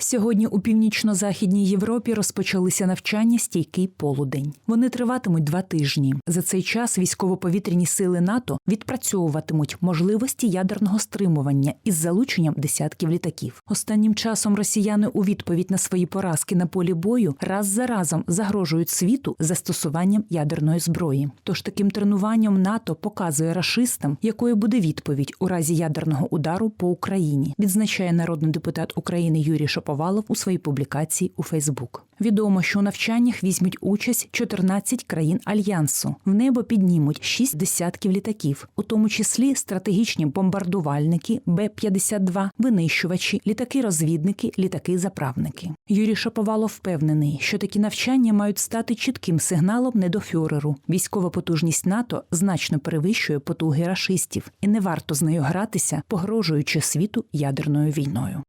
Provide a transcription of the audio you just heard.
Сьогодні у північно-західній Європі розпочалися навчання стійкий полудень. Вони триватимуть два тижні. За цей час військово-повітряні сили НАТО відпрацьовуватимуть можливості ядерного стримування із залученням десятків літаків. Останнім часом росіяни у відповідь на свої поразки на полі бою раз за разом загрожують світу застосуванням ядерної зброї. Тож таким тренуванням НАТО показує рашистам, якою буде відповідь у разі ядерного удару по Україні. Відзначає народний депутат України Юрій Шаповалов у своїй публікації у Фейсбук. Відомо, що у навчаннях візьмуть участь 14 країн альянсу. В небо піднімуть 6 десятків літаків, у тому числі стратегічні бомбардувальники, Б-52, винищувачі, літаки-розвідники, літаки-заправники. Юрій Шаповалов впевнений, що такі навчання мають стати чітким сигналом не до фюреру. Військова потужність НАТО значно перевищує потуги рашистів, і не варто з нею гратися, погрожуючи світу ядерною війною.